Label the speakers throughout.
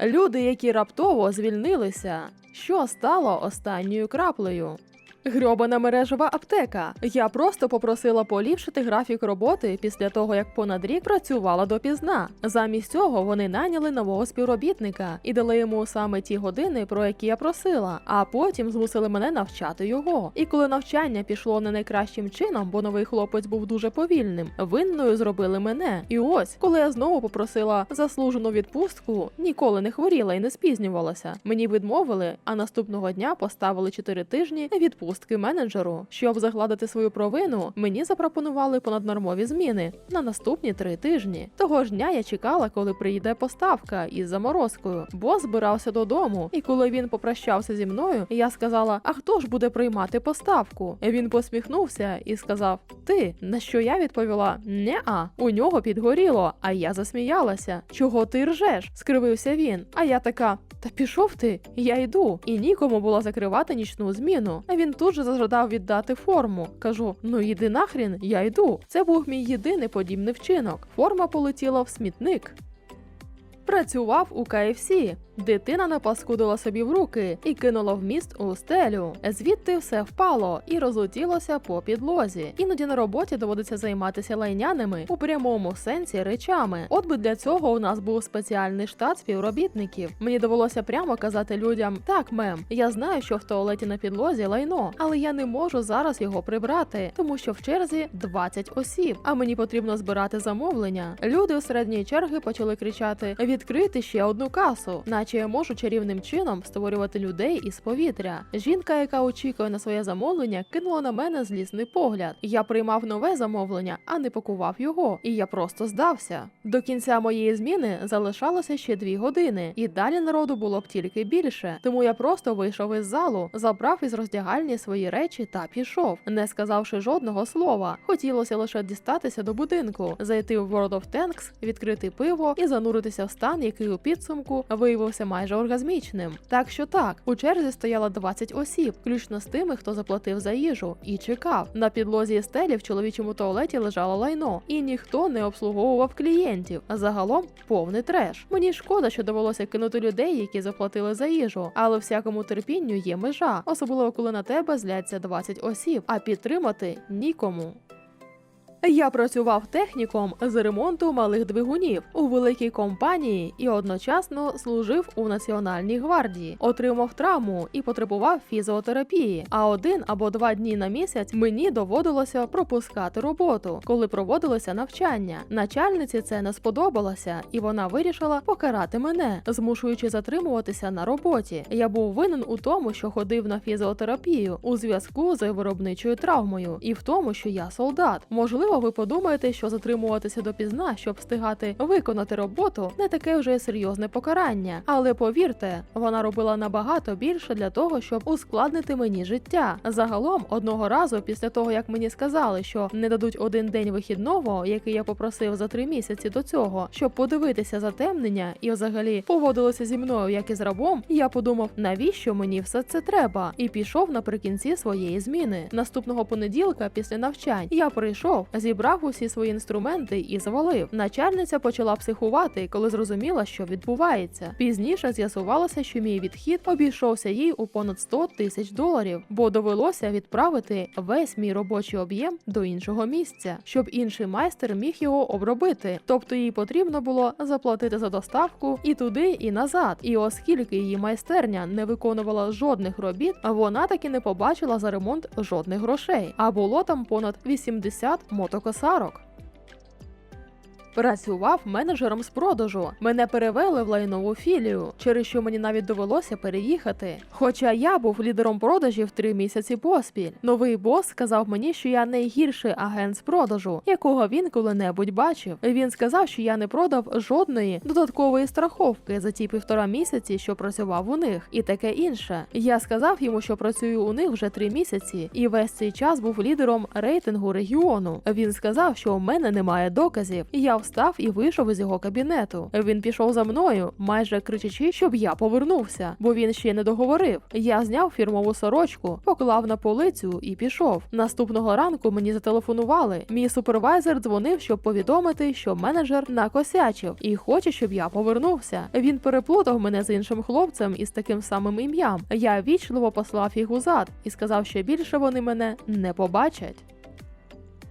Speaker 1: Люди, які раптово звільнилися. Що стало останньою краплею? Грьобана мережева аптека. Я просто попросила поліпшити графік роботи після того, як понад рік працювала допізна. Замість цього вони наняли нового співробітника і дали йому саме ті години, про які я просила, а потім змусили мене навчати його. І коли навчання пішло не найкращим чином, бо новий хлопець був дуже повільним, винною зробили мене. І ось, коли я знову попросила заслужену відпустку, ніколи не хворіла і не спізнювалася. Мені відмовили, а наступного дня поставили 4 тижні відпустки менеджеру. Щоб загладити свою провину, мені запропонували понаднормові зміни на наступні три тижні. Того ж дня я чекала, коли приїде поставка із заморозкою. Бос збирався додому, і коли він попрощався зі мною, я сказала: А хто ж буде приймати поставку? Він посміхнувся і сказав: Ти на що я відповіла: Неа, у нього підгоріло. А я засміялася. Чого ти ржеш? скривився він. А я така. Та пішов ти, я йду. І нікому було закривати нічну зміну. А він тут же зажадав віддати форму. Кажу: ну іди нахрін, я йду. Це був мій єдиний подібний вчинок. Форма полетіла в смітник. Працював у KFC. Дитина напаскудила собі в руки і кинула в міст у стелю. Звідти все впало і розлетілося по підлозі. Іноді на роботі доводиться займатися лайняними у прямому сенсі речами. От би для цього у нас був спеціальний штат співробітників. Мені довелося прямо казати людям: так, мем, я знаю, що в туалеті на підлозі лайно, але я не можу зараз його прибрати, тому що в черзі 20 осіб, а мені потрібно збирати замовлення. Люди у середньої черги почали кричати: відкрити ще одну касу, наче я можу чарівним чином створювати людей із повітря. Жінка, яка очікує на своє замовлення, кинула на мене злісний погляд. Я приймав нове замовлення, а не пакував його, і я просто здався. До кінця моєї зміни залишалося ще дві години, і далі народу було б тільки більше. Тому я просто вийшов із залу, забрав із роздягальні свої речі та пішов, не сказавши жодного слова. Хотілося лише дістатися до будинку, зайти в World of Tanks, відкрити пиво і зануритися в стан, який у підсумку виявився майже оргазмічним. Так що так, у черзі стояло 20 осіб, включно з тими, хто заплатив за їжу, і чекав. На підлозі стелі в чоловічому туалеті лежало лайно, і ніхто не обслуговував клієнтів. А загалом повний треш. Мені шкода, що довелося кинути людей, які заплатили за їжу, але всякому терпінню є межа, особливо коли на тебе зляться 20 осіб, а підтримати нікому. Я працював техніком з ремонту малих двигунів у великій компанії і одночасно служив у Національній гвардії, отримав травму і потребував фізіотерапії. А один або два дні на місяць мені доводилося пропускати роботу, коли проводилося навчання. Начальниці це не сподобалося, і вона вирішила покарати мене, змушуючи затримуватися на роботі. Я був винен у тому, що ходив на фізіотерапію у зв'язку з виробничою травмою, і в тому, що я солдат. Можливо, ви подумаєте, що затримуватися допізна, щоб встигати виконати роботу, не таке вже серйозне покарання. Але повірте, вона робила набагато більше для того, щоб ускладнити мені життя. Загалом, одного разу, після того як мені сказали, що не дадуть один день вихідного, який я попросив за три місяці до цього, щоб подивитися затемнення і взагалі поводилися зі мною як із рабом, я подумав, навіщо мені все це треба, і пішов наприкінці своєї зміни. Наступного понеділка, після навчань, я прийшов, зібрав усі свої інструменти і завалив. Начальниця почала психувати, коли зрозуміла, що відбувається. Пізніше з'ясувалося, що мій відхід обійшовся їй у понад 100 тисяч доларів, бо довелося відправити весь мій робочий об'єм до іншого місця, щоб інший майстер міг його обробити. Тобто їй потрібно було заплатити за доставку і туди, і назад. І оскільки її майстерня не виконувала жодних робіт, вона таки не побачила за ремонт жодних грошей. А було там понад 80 мотокосарок. Працював менеджером з продажу. Мене перевели в лайнову філію, через що мені навіть довелося переїхати. Хоча я був лідером продажів три місяці поспіль. Новий бос сказав мені, що я найгірший агент з продажу, якого він коли-небудь бачив. Він сказав, що я не продав жодної додаткової страховки за ті півтора місяці, що працював у них, і таке інше. Я сказав йому, що працюю у них вже три місяці, і весь цей час був лідером рейтингу регіону. Він сказав, що у мене немає доказів, я встав і вийшов із його кабінету. Він пішов за мною, майже кричачи, щоб я повернувся, бо він ще не договорив. Я зняв фірмову сорочку, поклав на полицю і пішов. Наступного ранку мені зателефонували. Мій супервайзер дзвонив, щоб повідомити, що менеджер накосячив і хоче, щоб я повернувся. Він переплутав мене з іншим хлопцем із таким самим ім'ям. Я вічливо послав їх узад і сказав, що більше вони мене не побачать.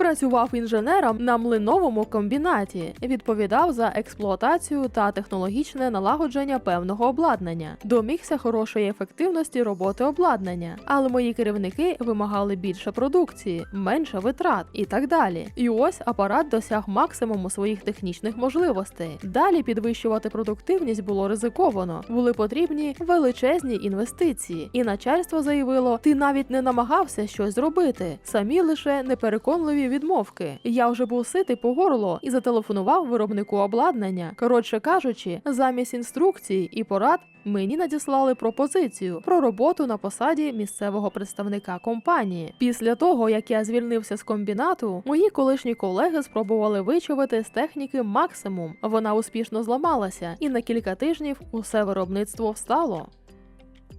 Speaker 1: Працював інженером на млиновому комбінаті, відповідав за експлуатацію та технологічне налагодження певного обладнання, домігся хорошої ефективності роботи обладнання, але мої керівники вимагали більше продукції, менше витрат і так далі. І ось апарат досяг максимуму своїх технічних можливостей. Далі підвищувати продуктивність було ризиковано, були потрібні величезні інвестиції, і начальство заявило: ти навіть не намагався щось зробити, самі лише непереконливі відмовки. Я вже був ситий по горло і зателефонував виробнику обладнання. Коротше кажучи, замість інструкцій і порад мені надіслали пропозицію про роботу на посаді місцевого представника компанії. Після того, як я звільнився з комбінату, мої колишні колеги спробували вичавити з техніки максимум. Вона успішно зламалася, і на кілька тижнів усе виробництво встало.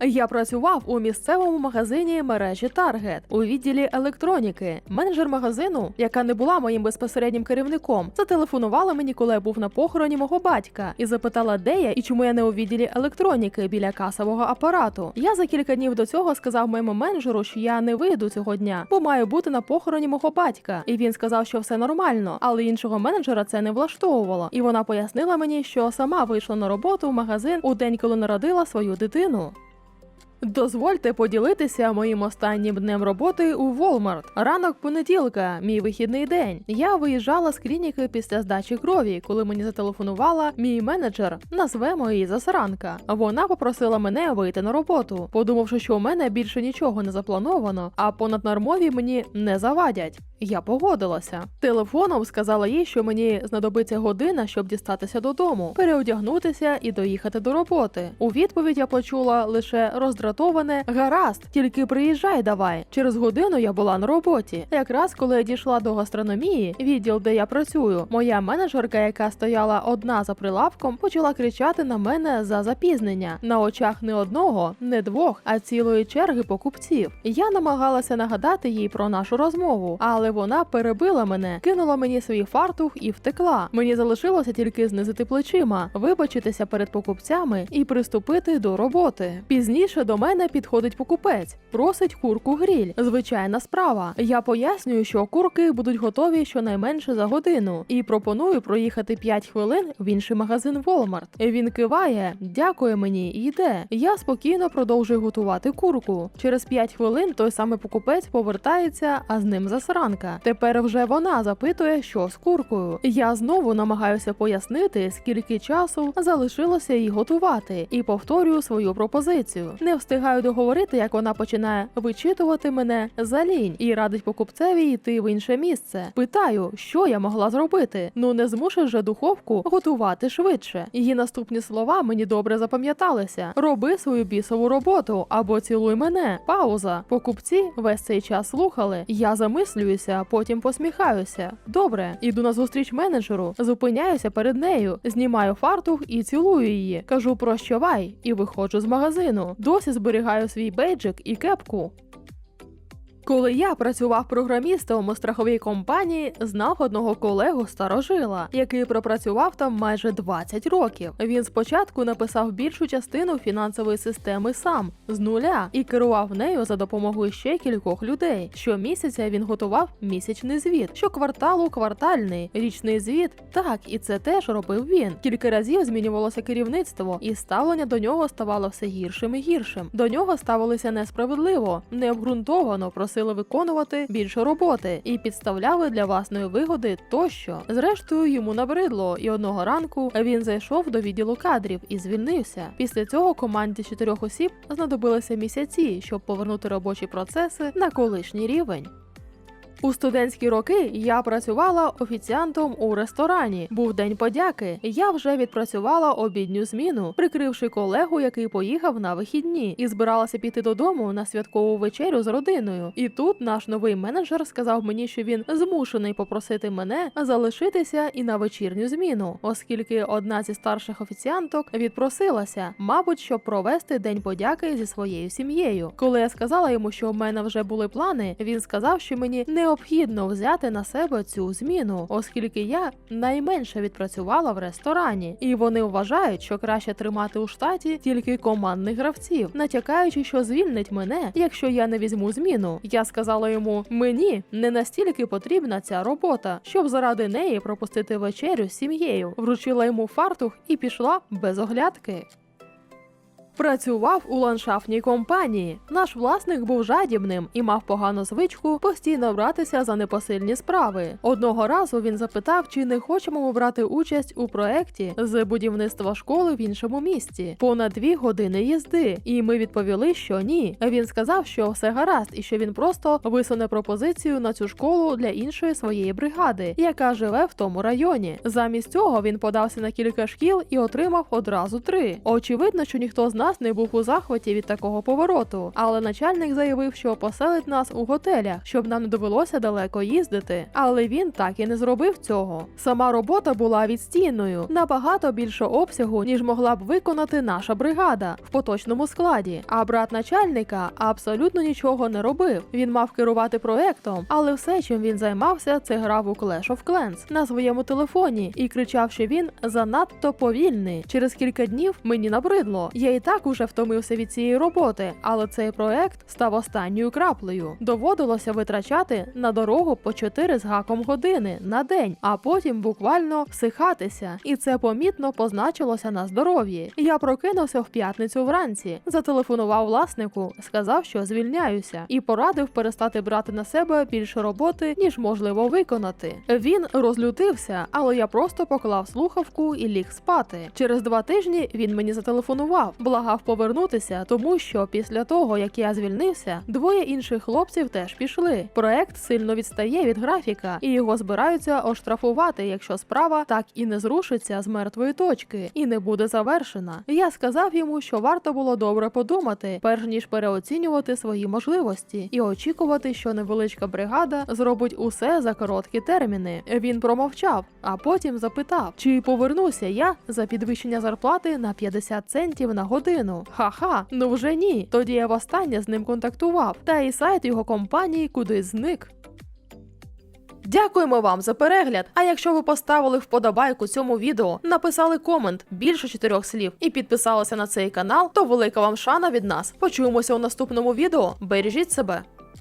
Speaker 1: Я працював у місцевому магазині мережі Target у відділі електроніки. Менеджер магазину, яка не була моїм безпосереднім керівником, зателефонувала мені, коли я був на похороні мого батька, і запитала, де я і чому я не у відділі електроніки біля касового апарату. Я за кілька днів до цього сказав моєму менеджеру, що я не вийду цього дня, бо маю бути на похороні мого батька. І він сказав, що все нормально, але іншого менеджера це не влаштовувало. І вона пояснила мені, що сама вийшла на роботу в магазин у день, коли народила свою дитину. Дозвольте поділитися моїм останнім днем роботи у Walmart. Ранок понеділка, мій вихідний день. Я виїжджала з клініки після здачі крові, коли мені зателефонувала мій менеджер, назвемо її засранка. Вона попросила мене вийти на роботу, подумавши, що у мене більше нічого не заплановано, а понаднормові мені не завадять. Я погодилася. Телефоном сказала їй, що мені знадобиться година, щоб дістатися додому, переодягнутися і доїхати до роботи. У відповідь я почула лише роздратоване гаразд, тільки приїжджай давай. Через годину я була на роботі. Якраз коли я дійшла до гастрономії, відділ, де я працюю, моя менеджерка, яка стояла одна за прилавком, почала кричати на мене за запізнення на очах не одного, не двох, а цілої черги покупців. Я намагалася нагадати їй про нашу розмову, але вона перебила мене, кинула мені свій фартух і втекла. Мені залишилося тільки знизити плечима, вибачитися перед покупцями і приступити до роботи. Пізніше до мене підходить покупець, просить курку гріль. Звичайна справа. Я пояснюю, що курки будуть готові щонайменше за годину, і пропоную проїхати 5 хвилин в інший магазин Walmart. Він киває, дякує мені йде. Я спокійно продовжую готувати курку. Через 5 хвилин той самий покупець повертається, а з ним засранка. Тепер вже вона запитує, що з куркою. Я знову намагаюся пояснити, скільки часу залишилося їй готувати, і повторюю свою пропозицію. Не встигаю договорити, як вона починає вичитувати мене за лінь і радить покупцеві йти в інше місце. Питаю, що я могла зробити. Ну не змушуй же духовку готувати швидше. Її наступні слова мені добре запам'яталися: роби свою бісову роботу або цілуй мене. Пауза. Покупці весь цей час слухали. Я замислююся, а потім посміхаюся. Добре, іду на зустріч менеджеру, зупиняюся перед нею, знімаю фартух і цілую її. Кажу прощавай і виходжу з магазину. Досі зберігаю свій бейджик і кепку. Коли я працював програмістом у страховій компанії, знав одного колегу старожила, який пропрацював там майже 20 років. Він спочатку написав більшу частину фінансової системи сам з нуля і керував нею за допомогою ще кількох людей. Щомісяця він готував місячний звіт, щокварталу квартальний, річний звіт. Так, і це теж робив він. Кілька разів змінювалося керівництво, і ставлення до нього ставало все гіршим і гіршим. До нього ставилися несправедливо, необґрунтовано просили виконувати більше роботи і підставляли для власної вигоди тощо. Зрештою, йому набридло, і одного ранку він зайшов до відділу кадрів і звільнився. Після цього команді чотирьох осіб знадобилися місяці, щоб повернути робочі процеси на колишній рівень. У студентські роки я працювала офіціантом у ресторані. Був день подяки. Я вже відпрацювала обідню зміну, прикривши колегу, який поїхав на вихідні, і збиралася піти додому на святкову вечерю з родиною. І тут наш новий менеджер сказав мені, що він змушений попросити мене залишитися і на вечірню зміну, оскільки одна зі старших офіціанток відпросилася, мабуть, щоб провести день подяки зі своєю сім'єю. Коли я сказала йому, що в мене вже були плани, він сказав, що мені необхідно взяти на себе цю зміну, оскільки я найменше відпрацювала в ресторані, і вони вважають, що краще тримати у штаті тільки командних гравців, натякаючи, що звільнить мене, якщо я не візьму зміну. Я сказала йому: мені не настільки потрібна ця робота, щоб заради неї пропустити вечерю з сім'єю. Вручила йому фартух і пішла без оглядки. Працював у ландшафтній компанії. Наш власник був жадібним і мав погану звичку постійно братися за непосильні справи. Одного разу він запитав, чи не хочемо ми брати участь у проекті з будівництва школи в іншому місті. Понад дві години їзди. І ми відповіли, що ні. Він сказав, що все гаразд, і що він просто висуне пропозицію на цю школу для іншої своєї бригади, яка живе в тому районі. Замість цього він подався на кілька шкіл і отримав одразу три. Очевидно, що ніхто з нас не був у захваті від такого повороту, але начальник заявив, що поселить нас у готелях, щоб нам не довелося далеко їздити. Але він так і не зробив цього. Сама робота була відстійною, набагато більшого обсягу, ніж могла б виконати наша бригада в поточному складі. А брат начальника абсолютно нічого не робив. Він мав керувати проектом, але все, чим він займався, це грав у Clash of Clans на своєму телефоні і кричав, що він занадто повільний. Через кілька днів мені набридло. Я і так уже втомився від цієї роботи, але цей проект став останньою краплею. Доводилося витрачати на дорогу по 4 з гаком години на день, а потім буквально всихатися. І це помітно позначилося на здоров'ї. Я прокинувся в п'ятницю вранці, зателефонував власнику, сказав, що звільняюся, і порадив перестати брати на себе більше роботи, ніж можливо виконати. Він розлютився, але я просто поклав слухавку і ліг спати. Через два тижні він мені зателефонував, благав повернутися, тому що після того, як я звільнився, двоє інших хлопців теж пішли. Проект сильно відстає від графіка, і його збираються оштрафувати, якщо справа так і не зрушиться з мертвої точки і не буде завершена. Я сказав йому, що варто було добре подумати, перш ніж переоцінювати свої можливості і очікувати, що невеличка бригада зробить усе за короткі терміни. Він промовчав, а потім запитав, чи повернуся я за підвищення зарплати на 50 центів на годину. Ха-ха, ну вже ні. Тоді я востаннє з ним контактував, та і сайт його компанії кудись зник. Дякуємо вам за перегляд. А якщо ви поставили вподобайку цьому відео, написали комент більше чотирьох слів і підписалися на цей канал, то велика вам шана від нас. Почуємося у наступному відео. Бережіть себе.